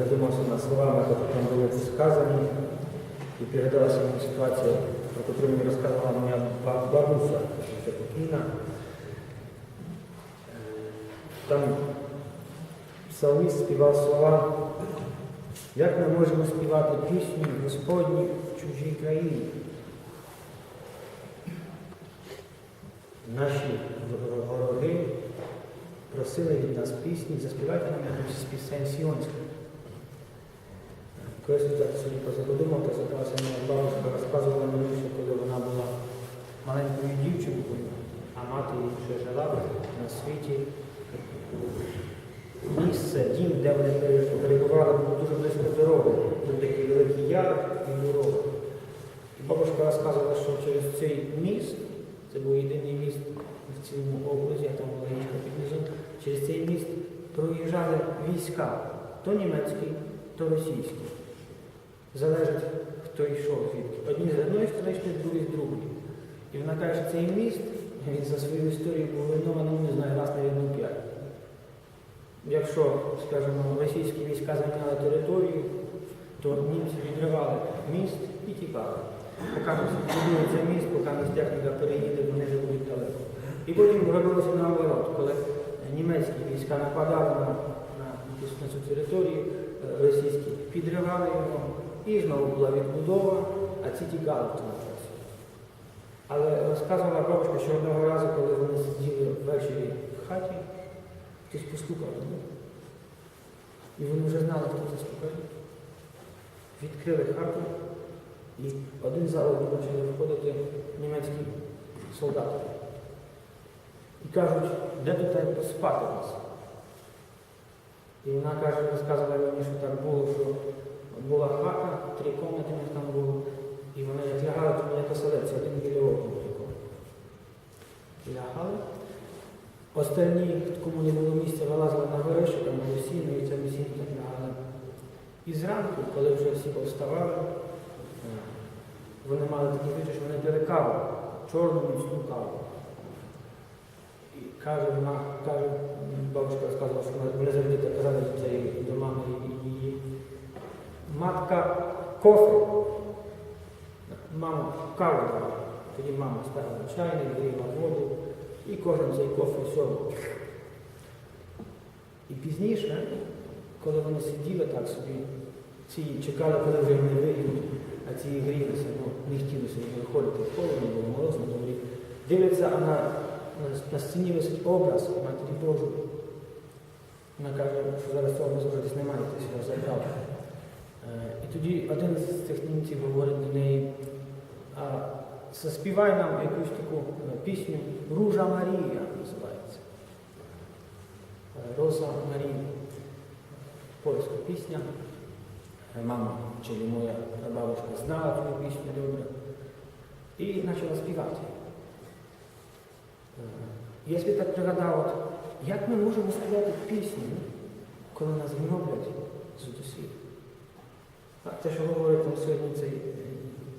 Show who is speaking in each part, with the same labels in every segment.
Speaker 1: Задумався над словами, які там були сказані, і пригадалася мені ситуація, про яку мені розказувала моя ба- бабуся, ще покійна. Е, Там псалміст співав слова, як ми можемо співати пісню Господні в чужій країні. Наші вороги просили від нас пісні, заспівайте нам якусь пісень сіонських. Колись я так собі позадумав, то закраса моя бабушка розказувала мені, що коли вона була маленькою дівчинкою, а мати її ще жила на світі. Місце, дім, де вони перебували, було дуже близько дороги. Був такий великий яр і дорога. І бабушка розказувала, що через цей міст, це був єдиний міст в цілому області, а там була річка під низом, через цей міст проїжджали війська, то німецькі, то російські. Залежить, хто йшов звідки. Одні з одної сторони другі з другої. І вона каже, що цей міст, він за свою історію був руйнований, не знаю, раз, навіть, п'ять. Якщо, скажімо, російські війська зайняли територію, то німці відривали міст і тікали. Поки будується міст, поки міст техніка переїде, вони будуть далеко. І потім робилося наоборот, коли німецькі війська нападали на, на, на цю територію, е, російські підривали його, і знову була відбудова, а ці тікали в тому часі. Але розказувала бабушка, що одного разу, коли вони сиділи ввечері в хаті, хтось постукав до них. І вони вже знали, хто це стукає. Відкрили хату, і один за одним почали виходити німецькі солдати. І кажуть, де тут поспати вас? І вона каже, розказувала мені, що так було, що була хата, три кімнати у них там було, і вони як лягали, то мене поселився, один біля одного такого. Лягали. Останні, кому не було місця, вилазили на горище, там було сіно, і це сіно так лягали. І зранку, коли вже всі повставали, е, вони мали такі звичай, що вони пили каву, чорну міцну каву. І каже, вона, каже, бабушка розказувала, що вони- завжди казали до цієї до мами і її. Матка кофе. Мама каву. Тоді мама ставила чайник, гріла воду, і кожен цей кофе все. І пізніше, коли вони сиділи так собі, ці чекали, коли вже вони вийдуть, а ці грілися, ну, не хотілося виходити холодно, було морозно, дворі. Дивляться, а на, на, стіні висить образ Матері Божої. Вона каже, що зараз цього десь немає, хтось його забрав. Е, І тоді один з цих німців говорить до неї, а заспівай нам якусь таку е, пісню Ружа Марія називається. Е, Роза Марія. Польська пісня. Мама, чи моя бабушка знала цю пісню добре. І почала співати. Я собі так пригадав, як ми можемо співати пісню, коли нас гноблять з усіх. Те, що говорить там сьогодні цей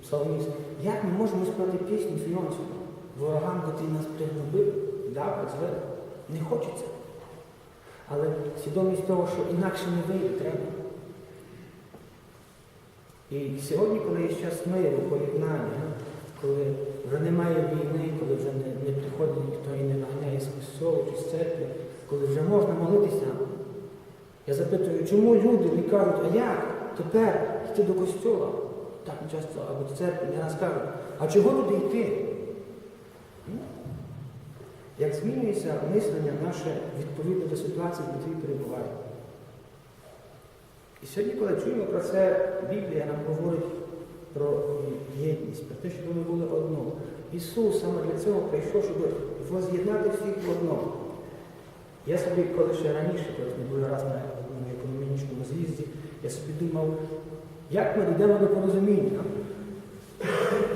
Speaker 1: псалміст, як ми можемо співати пісню Фіонську? Ворогам, котрі нас пригнобив, давить, звели. Не хочеться. Але свідомість того, що інакше не вийде, треба. І сьогодні, коли є час миру, поєднання, коли вже немає війни, коли вже не, не приходить ніхто і не наганяє з костьолу чи з церкви, коли вже можна молитися. Я запитую, чому люди не кажуть, а як тепер йти до костьола? Так часто, або до церкви, не раз кажуть, а чого туди йти? Як змінюється мислення наше відповідно до ситуації, в якій перебуваємо. І сьогодні, коли чуємо про це, Біблія нам говорить про єдність, про те, щоб ми були одно. Ісус саме для цього прийшов, щоб воз'єднати всіх в одно. Я собі, коли ще раніше, коли ми були раз на економічному з'їзді, я собі думав, як ми дійдемо до порозуміння,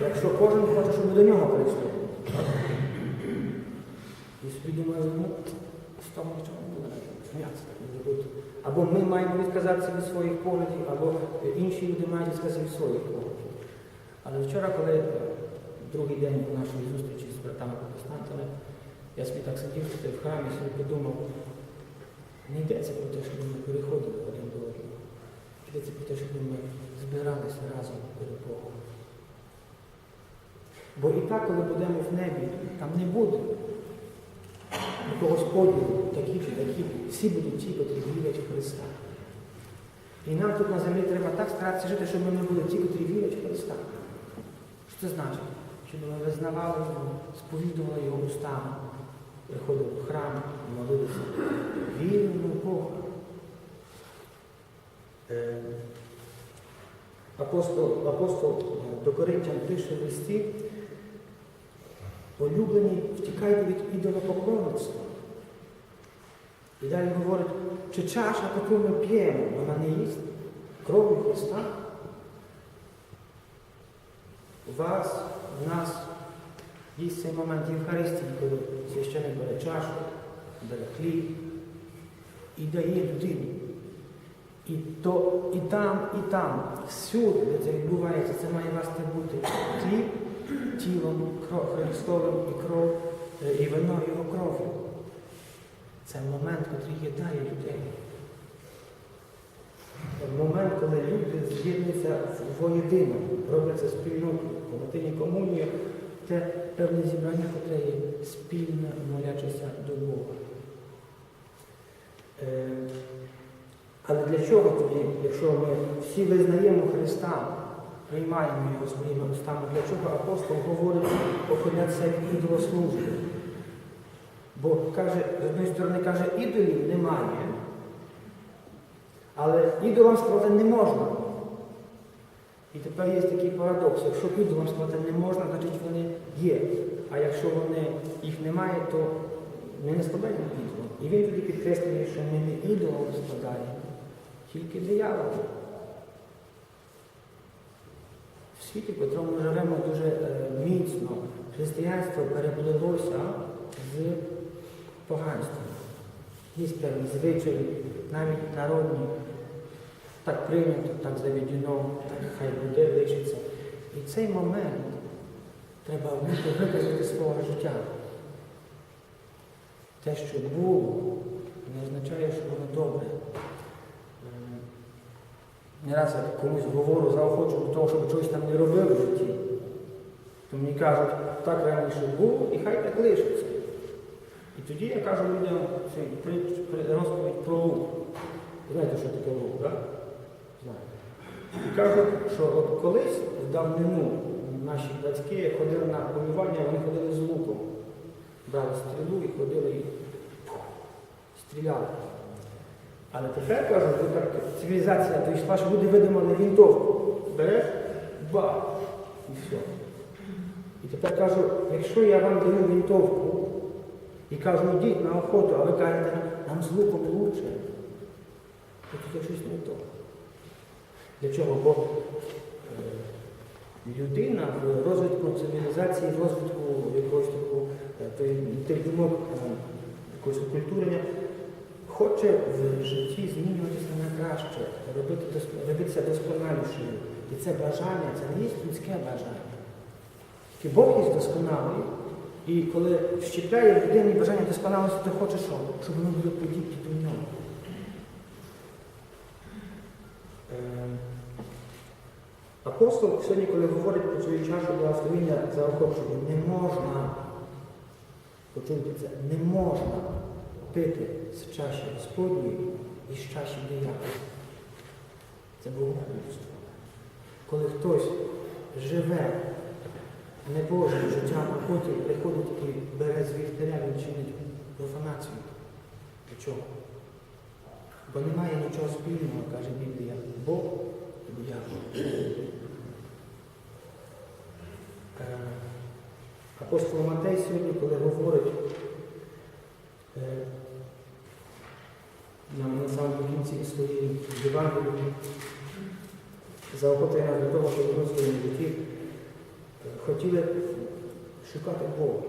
Speaker 1: якщо кожен хоче, щоб ми до нього прийшли. І собі думаю, ну, з того нічого не буде, це так може бути. Або ми маємо відказатися від своїх поглядів, або інші люди мають відказатися від своїх поглядів. Але вчора, коли е, другий день нашої зустрічі з братами-протестантами, я собі так сидів в храмі, собі подумав, не йдеться про те, щоб ми переходили один до одного. Йдеться про те, щоб ми збиралися разом перед Богом. Бо і так, коли будемо в небі, там не буде якогось поділу, такі чи такі, всі будуть ті, котрі вірять в Христа. І нам тут на землі треба так старатися жити, щоб ми не були ті, котрі вірять в Христа. Що це значить? Щоб ми визнавали Його, сповідували Його устами, приходили в храм, молилися. Віримо в Бога. Е, Апостол, апостол до Коринтян пише в листі, улюблені, втікайте від ідолопоклонництва. І далі говорить, чи чаша, яку ми п'ємо, вона не їсть кров'ю Христа? У вас, в нас є цей момент Євхаристії, коли священник бере чашу, бере хліб і дає людині. І, то, і там, і там, всюди, де це відбувається, це має власне бути хліб тілом кров, Христовим і кров, е, і вино його кров'ю. Це момент, який єднає людей. Момент, коли люди з'єднуються воєдино, робляться спільнотою, понатині комунію, це певне зібрання, яке є спільне, молячися до Бога. Але для чого тоді, якщо ми всі визнаємо Христа, приймаємо його своїми устами, для чого апостол говорить охороняться від ідолослужби? Бо каже, з однієї сторони каже, ідолів немає, але ідолам сказати не можна. І тепер є такий парадокс. Якщо ідолам сказати не можна, значить вони є. А якщо вони, їх немає, то ми не складаємо ідолом. І він тоді підкреслює, що ми не ідолом складаємо, тільки дияволом. В світі, в ми живемо дуже е, міцно, християнство переплилося з поганством. Є певні звичаї, навіть народні. Так прийнято, так заведено, так хай буде лишиться. І цей момент треба вміти виказати свого життя. Те, що було, не означає, що воно добре. Не раз я комусь говорю, заохочу до того, щоб чогось там не робив в житті. То мені кажуть, так раніше було і хай так лишиться. І тоді я кажу людям розповідь про лук. Знаєте, що таке лук, так? Знаєте. І кажу, що от колись в давнину наші батьки ходили на полювання, вони ходили з луком. Брали стрілу і ходили і стріляли. Але тепер так цивілізація дійшла, що люди видумали вінтовку. Береш, ба, і все. І тепер кажу, якщо я вам даю вінтовку і кажу, йдіть на охоту, а ви кажете, нам з луком лучше, то тут щось не то. Для чого? Бо е, людина в розвитку цивілізації, в розвитку якогось такого, е, тої- думок, е, якогось окультурення, хоче в житті змінюватися на краще, робити, робитися досконалішою. І це бажання, це не є людське бажання. Тільки Бог є досконалий, і коли щепляє в бажання досконалості, то хоче що? Щоб вони були подібні до нього. Е, Апостол сьогодні, коли говорить про свою чашу благословення заохочує, не можна, почуйте це, не можна пити з чаші Господньої і з чаші диявола. Це богохульство. Коли хтось живе небожим життям, а потім приходить і бере звідтиля, він чинить профанацію. Для чого? Бо немає нічого спільного, каже Біблія, Бог і диявол. Апостол Матей сьогодні, коли говорить нам на самому кінці своєї Євангелії, заохотує нас до того, щоб ми в своєму хотіли шукати Бога,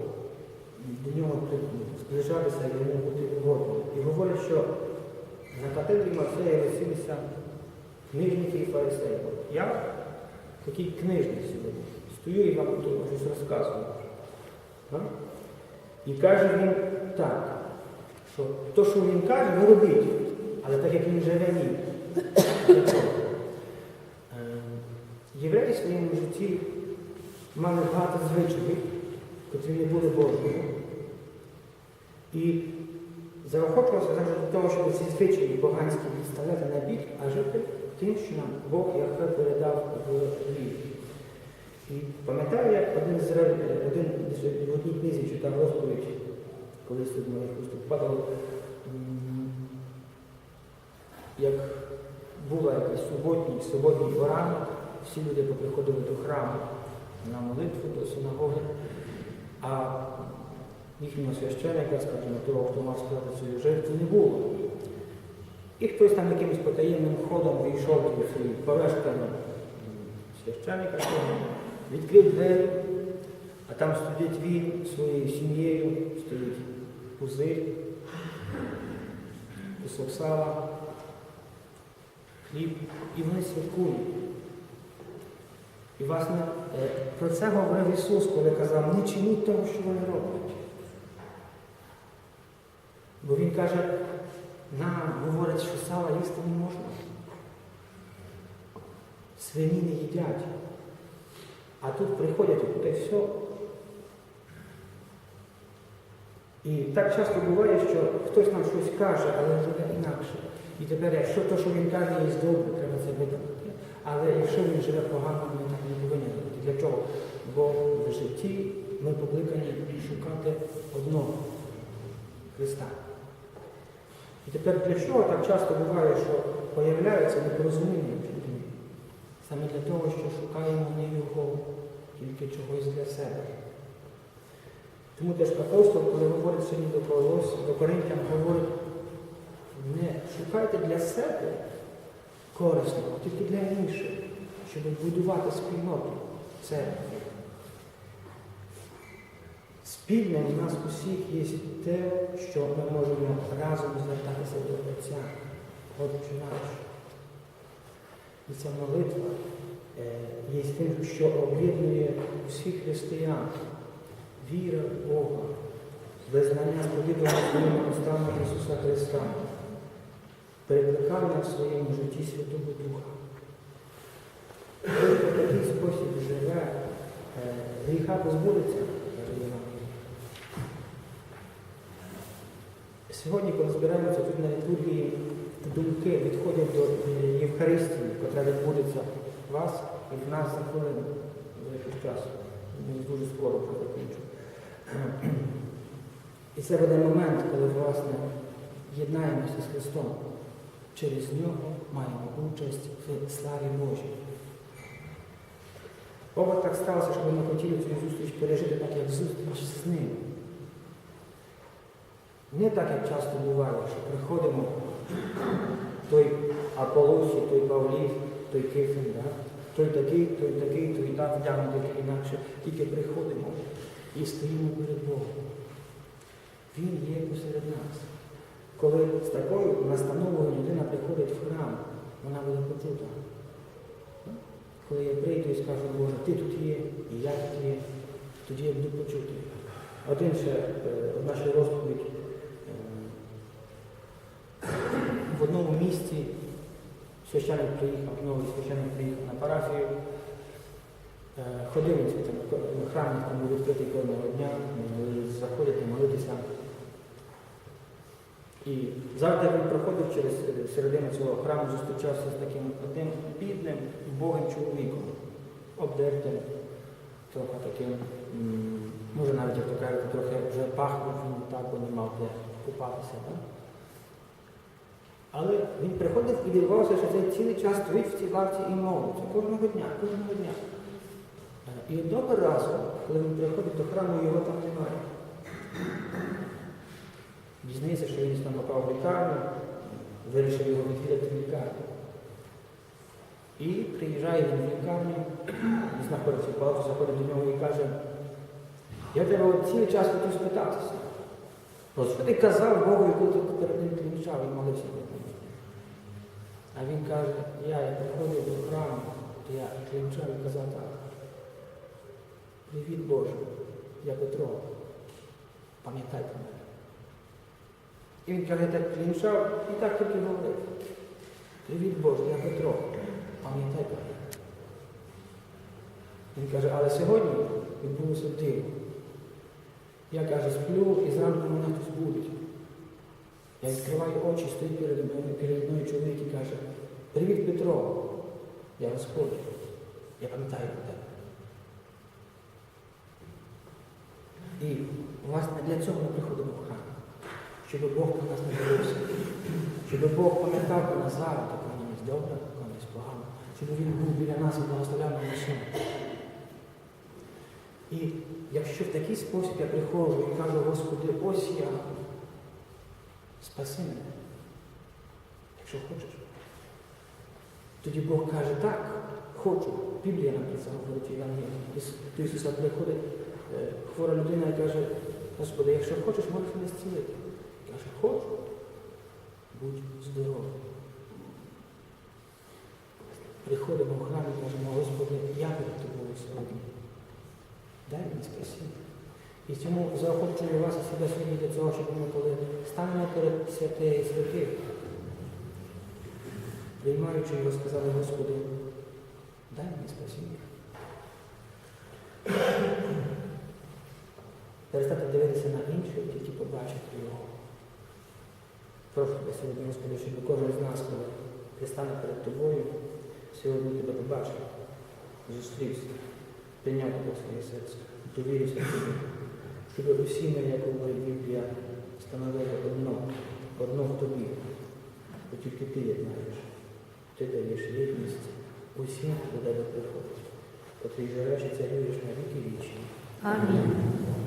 Speaker 1: до нього зближатися і йому бути угодним. І говорить, що на катедрі Матфея висілися книжники і фарисеї. Я такий книжник сьогодні. Стою і вам тут щось розказую. І каже він так, що то, що він каже, ви робіть, він живе, ні. Для чого? в своєму житті мали багато звичаїв, котрі не були Божими. І заохочувався завжди до того, щоб ці звичаї поганські відставляти на бік, а жити тим, що нам Бог Яхве передав в вірі. І пам'ятаю, як один з один в одній книзі читав розповідь, колись тут моїх падало, м, як була якась суботній, суботній поранок, всі люди поприходили до храму на молитву, до синагоги, а їхнього священника, скажімо, того, хто мав сказати свою жертву, не було. І хтось там якимось потаємним ходом війшов у свій повешканий священника, відкрив двері, а там стоїть він своєю сім'єю, стоїть пузир, кусок сала, хліб, і вони святкують. І, власне, е, про це говорив Ісус, коли казав, не чиніть того, що вони роблять. Бо Він каже, нам говорять, що сала їсти не можна. Свині не їдять. А тут приходять і все. І так часто буває, що хтось нам щось каже, але живе інакше. І тепер, якщо те, що він каже, є добре, треба це виконати. Але якщо він живе погано, ми так не повинні робити. Для чого? Бо в житті ми покликані шукати одного Христа. І тепер для чого так часто буває, що появляється непорозуміння в людині? Саме для того, що шукаємо не його, тільки чогось для себе. Тому теж апостол, коли говорить сьогодні до Колос, до Коринтян, говорить, не шукайте для себе корисного, тільки для інших, щоб будувати спільноту церкви. Спільне у нас усіх є те, що ми можемо разом звертатися до Отця, Отче наш. І ця молитва е, є тим, що об'єднує всіх християн. Віра в Бога, визнання сповідування своїми Ісуса Христа, перекликання в своєму житті Святого Духа. Хто в такий спосіб живе, е, гріха позбудеться. Сьогодні, коли збираємося тут на літургії, думки відходять до Євхаристії, яка відбудеться в вас і в нас за хвилину, за якийсь час. Ми дуже скоро вже закінчу. І це буде момент, коли, власне, єднаємося з Христом. Через нього маємо участь в славі Божій. Бога так сталося, що ми хотіли цю зустріч пережити так, як зустріч з ним. Не так, як часто буває, що приходимо, той Аполосі, той Павлій, той Кифін, да? той такий, той такий, той так вдягнутий так інакше. Тільки приходимо і стоїмо перед Богом. Він є посеред нас. Коли з такою настановою людина приходить в храм, вона буде почута. Коли я прийду і скажу, Боже, ти тут є, і я тут є, тоді я буду почутий. Один ще е, одна ще розповідь. Е, В одному місці священник приїхав, новий священник приїхав на парафію. Е, Ходив там храм там був відкритий кожного дня, заходити, молитися. І завжди він проходив через е, середину цього храму, зустрічався з таким одним бідним, убогим чоловіком, обдертим, трохи таким, може навіть, як то кажуть, трохи вже пахнув, він так, бо не мав де купатися. Так? Але він приходив і дивувався, що цей цілий час стоїть в цій лавці і молиться. Кожного дня, кожного дня. Е, І одного разу, коли він приходить до храму, його там немає. Дізнається, що він там попав в лікарню, вирішив його відвідати в лікарню. І приїжджає він в лікарню, знаходиться в палату, заходить до нього і каже, я тебе цілий час хотів спитатися. Що ти казав Богу, яку ти перед ним клінчав і молився до нього? А він каже, я, я приходив до храму, то я клінчав і казав так. Привіт Боже, я Петро, пам'ятай про мене. І він каже, так клінчав і так тільки говорив. Привіт Боже, я Петро, пам'ятай про. Він каже, але сьогодні відбулося диво. Я каже, сплю і зранку мене хтось будить. Я відкриваю очі, стоїть перед мною, перед мною чоловік і каже, привіт, Петро. Я Господь. Я пам'ятаю про тебе. І власне для цього ми приходимо в храм, щоб Бог про нас не дивився, щоб Бог пам'ятав про нас зараз, коли є добре, є погано, щоб Він був біля нас і благословляв нам усім. І якщо в такий спосіб я приходжу і кажу, Господи, ось я, спаси мене, якщо хочеш. Тоді Бог каже, так, хочу. Біблія нам це говорить, Євангелії. До Ісуса приходить е, хвора людина і каже, Господи, якщо хочеш, можеш мене зцілити. Хочу, будь здоровий. Приходимо в храм і кажемо, Господи, я перед тобою сьогодні. Дай мені спасіння. І цьому заохочую вас і себе сьогодні для цього, щоб ми коли станемо перед святе і святих, приймаючи його, сказали, Господи, дай мені спасіння. Перестати дивитися на інших, тільки побачити його. Прошу тебе сьогодні, Господи, щоб кожен з нас, коли пристане перед тобою, сьогодні тебе побачив, зустрівся, прийняв тебе в своє серце, довірився тобі, щоб усі ми, як говорить Біблія, становили одно, одно в тобі, бо тільки ти єднаєш. Ти даєш єдність усім, хто до тебе приходить, котрий живеш і царюєш на віки вічні.
Speaker 2: Амінь.